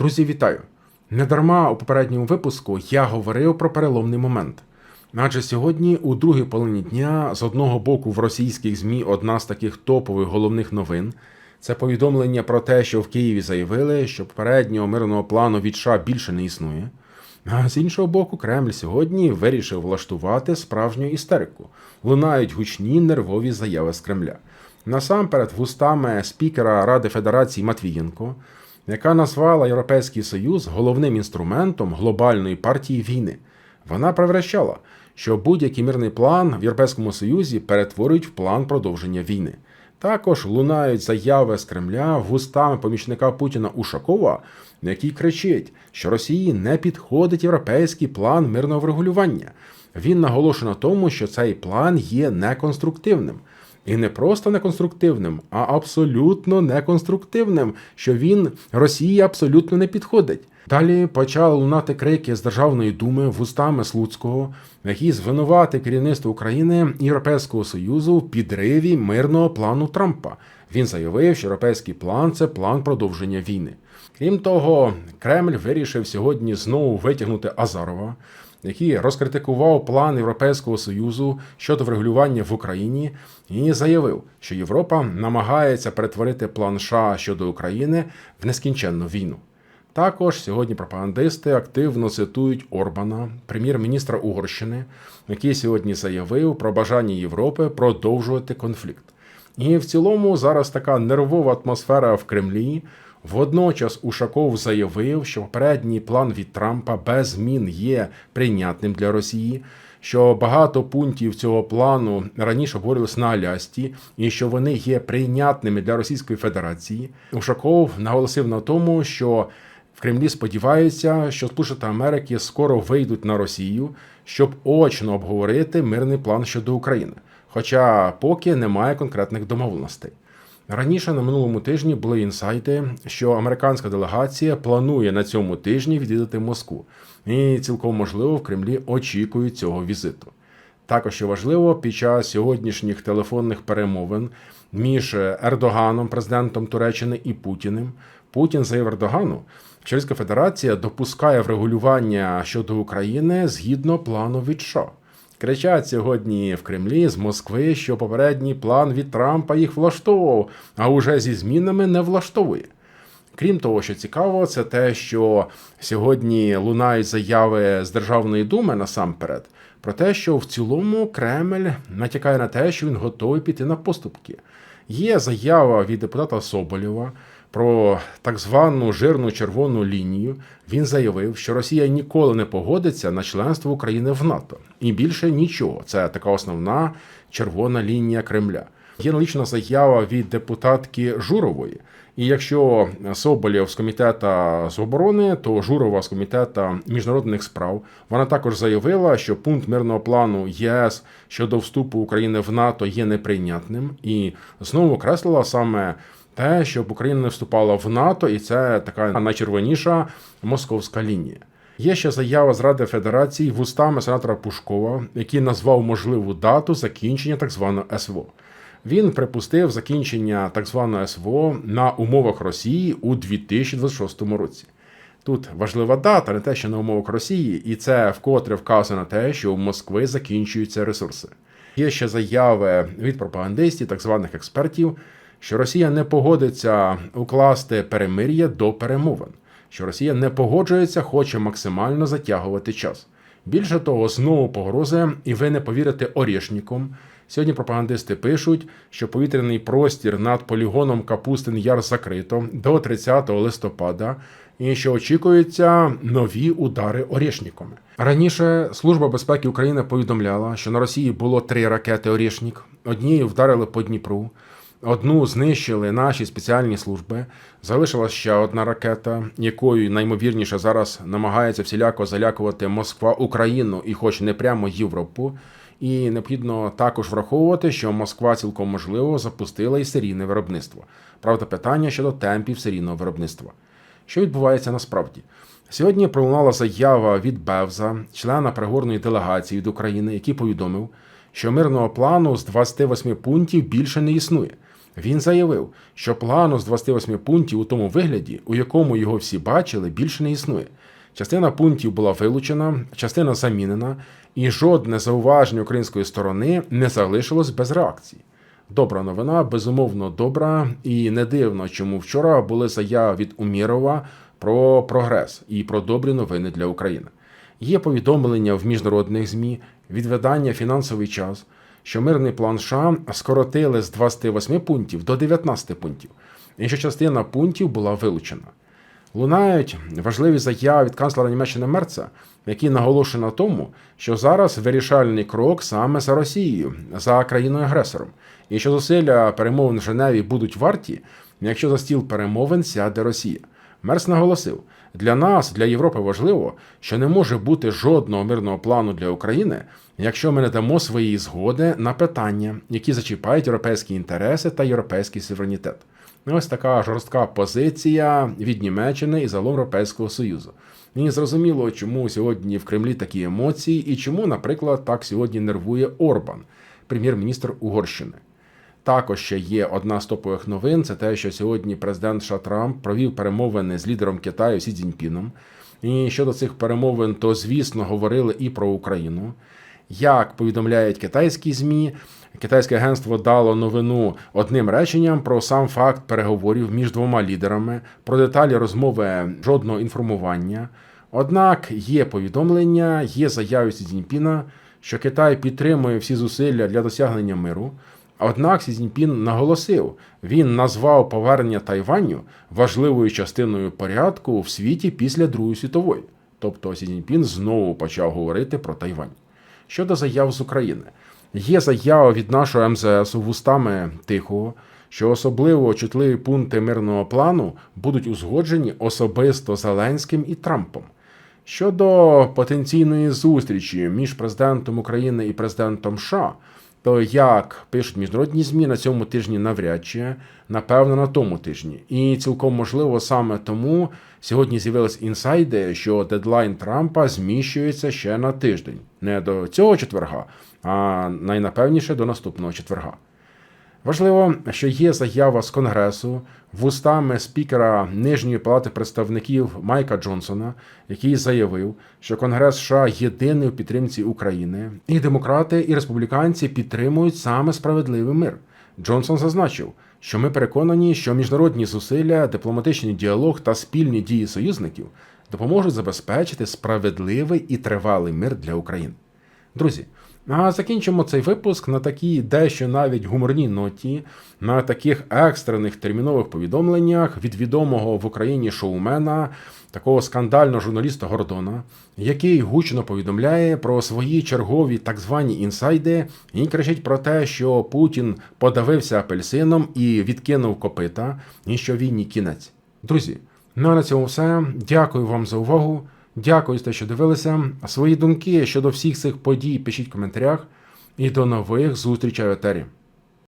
Друзі, вітаю! Недарма у попередньому випуску я говорив про переломний момент. Адже сьогодні, у другій половині дня, з одного боку в російських ЗМІ одна з таких топових головних новин це повідомлення про те, що в Києві заявили, що попереднього мирного плану від США більше не існує. А з іншого боку, Кремль сьогодні вирішив влаштувати справжню істерику. Лунають гучні нервові заяви з Кремля. Насамперед, вустами спікера Ради Федерації Матвієнко, яка назвала Європейський Союз головним інструментом глобальної партії війни. Вона превращала, що будь-який мирний план в Європейському Союзі перетворюють в план продовження війни. Також лунають заяви з Кремля вустами помічника Путіна Ушакова, який кричить, що Росії не підходить європейський план мирного врегулювання. Він наголошує на тому, що цей план є неконструктивним. І не просто неконструктивним, а абсолютно неконструктивним, що він Росії абсолютно не підходить. Далі почали лунати крики з Державної думи вустами Слуцького, який звинуватив керівництво України і Європейського Союзу в підриві мирного плану Трампа. Він заявив, що європейський план це план продовження війни. Крім того, Кремль вирішив сьогодні знову витягнути Азарова, який розкритикував план Європейського союзу щодо врегулювання в Україні, і заявив, що Європа намагається перетворити план США щодо України в нескінченну війну. Також сьогодні пропагандисти активно цитують Орбана, прем'єр-міністра Угорщини, який сьогодні заявив про бажання Європи продовжувати конфлікт. І в цілому зараз така нервова атмосфера в Кремлі. Водночас Ушаков заявив, що попередній план від Трампа без змін є прийнятним для Росії. Що багато пунктів цього плану раніше обговорювалися на Алясці, і що вони є прийнятними для Російської Федерації. Ушаков наголосив на тому, що в Кремлі сподіваються, що Сполучені Америки скоро вийдуть на Росію, щоб очно обговорити мирний план щодо України. Хоча поки немає конкретних домовленостей. Раніше на минулому тижні були інсайти, що американська делегація планує на цьому тижні відвідати Москву, і цілком можливо в Кремлі очікують цього візиту. Також що важливо, під час сьогоднішніх телефонних перемовин між Ердоганом, президентом Туреччини і Путіним, Путін заявив Ердогану, що Російська Федерація допускає врегулювання щодо України згідно плану від США. Кричать сьогодні в Кремлі з Москви, що попередній план від Трампа їх влаштовував, а уже зі змінами не влаштовує. Крім того, що цікаво, це те, що сьогодні лунають заяви з Державної думи насамперед, про те, що в цілому Кремль натякає на те, що він готовий піти на поступки. Є заява від депутата Соболєва про так звану жирну червону лінію. Він заявив, що Росія ніколи не погодиться на членство України в НАТО. І більше нічого. Це така основна червона лінія Кремля. Є налічна заява від депутатки Журової. І якщо Соболєв з комітету з оборони, то Журова з комітету міжнародних справ вона також заявила, що пункт мирного плану ЄС щодо вступу України в НАТО є неприйнятним, і знову окреслила саме те, щоб Україна не вступала в НАТО, і це така найчервоніша московська лінія. Є ще заява з Ради Федерації вустами сенатора Пушкова, який назвав можливу дату закінчення так званого СВО. Він припустив закінчення так званого СВО на умовах Росії у 2026 році. Тут важлива дата, не те, що на умовах Росії, і це вкотре вказано на те, що у Москви закінчуються ресурси. Є ще заяви від пропагандистів, так званих експертів, що Росія не погодиться укласти перемир'я до перемовин, що Росія не погоджується, хоче максимально затягувати час. Більше того, знову погрози, і ви не повірите орішніком. Сьогодні пропагандисти пишуть, що повітряний простір над полігоном Капустин Яр закрито до 30 листопада, і що очікуються нові удари орішніками. Раніше Служба безпеки України повідомляла, що на Росії було три ракети Орішнік. Однією вдарили по Дніпру. Одну знищили наші спеціальні служби. Залишилася ще одна ракета, якою наймовірніше зараз намагається всіляко залякувати Москва Україну і, хоч не прямо Європу. І необхідно також враховувати, що Москва цілком можливо запустила і серійне виробництво. Правда, питання щодо темпів серійного виробництва. Що відбувається насправді? Сьогодні пролунала заява від Бевза, члена переговорної делегації від України, який повідомив, що мирного плану з 28 пунктів більше не існує. Він заявив, що плану з 28 пунктів у тому вигляді, у якому його всі бачили, більше не існує. Частина пунктів була вилучена, частина замінена, і жодне зауваження української сторони не залишилось без реакції. Добра новина, безумовно, добра, і не дивно, чому вчора були заяви від Умірова про прогрес і про добрі новини для України. Є повідомлення в міжнародних ЗМІ від видання фінансовий час, що мирний план США скоротили з 28 пунктів до 19 пунктів, і що частина пунктів була вилучена. Лунають важливі заяви від канцлера Німеччини Мерца, який наголошує на тому, що зараз вирішальний крок саме за Росією, за країною-агресором, і що зусилля перемовин в Женеві будуть варті, якщо за стіл перемовин сяде Росія. Мерц наголосив: для нас, для Європи, важливо, що не може бути жодного мирного плану для України, якщо ми не дамо своєї згоди на питання, які зачіпають європейські інтереси та європейський суверенітет. Ось така жорстка позиція від Німеччини і загалом Європейського Союзу. Мені зрозуміло, чому сьогодні в Кремлі такі емоції, і чому, наприклад, так сьогодні нервує Орбан, прем'єр-міністр Угорщини. Також ще є одна з топових новин: це те, що сьогодні президент США Трамп провів перемовини з лідером Китаю Сі Цзіньпіном. І щодо цих перемовин, то звісно говорили і про Україну. Як повідомляють китайські змі, китайське агентство дало новину одним реченням про сам факт переговорів між двома лідерами, про деталі розмови жодного інформування. Однак є повідомлення, є заяви Сі Цзіньпіна, що Китай підтримує всі зусилля для досягнення миру. Однак Сі Цзіньпін наголосив, він назвав повернення Тайваню важливою частиною порядку в світі після Другої світової. Тобто Сі Цзіньпін знову почав говорити про Тайвань. Щодо заяв з України, є заява від нашого МЗС вустами Тихого, що особливо чутливі пункти мирного плану будуть узгоджені особисто Зеленським і Трампом. Щодо потенційної зустрічі між президентом України і президентом США, то як пишуть міжнародні змі на цьому тижні навряд чи, напевно, на тому тижні. І цілком можливо саме тому сьогодні з'явились інсайди, що дедлайн Трампа зміщується ще на тиждень, не до цього четверга, а найнапевніше до наступного четверга. Важливо, що є заява з Конгресу вустами спікера Нижньої палати представників Майка Джонсона, який заявив, що Конгрес США єдиний у підтримці України, і демократи і республіканці підтримують саме справедливий мир. Джонсон зазначив, що ми переконані, що міжнародні зусилля, дипломатичний діалог та спільні дії союзників допоможуть забезпечити справедливий і тривалий мир для України. Друзі. А закінчимо цей випуск на такій дещо навіть гуморній ноті, на таких екстрених термінових повідомленнях від відомого в Україні шоумена, такого скандального журналіста Гордона, який гучно повідомляє про свої чергові так звані інсайди і кричить про те, що Путін подавився апельсином і відкинув копита, і що війні кінець. Друзі, ну а на цьому все. Дякую вам за увагу. Дякую за те, що дивилися. Свої думки щодо всіх цих подій пишіть в коментарях. І до нових зустрічей в етері.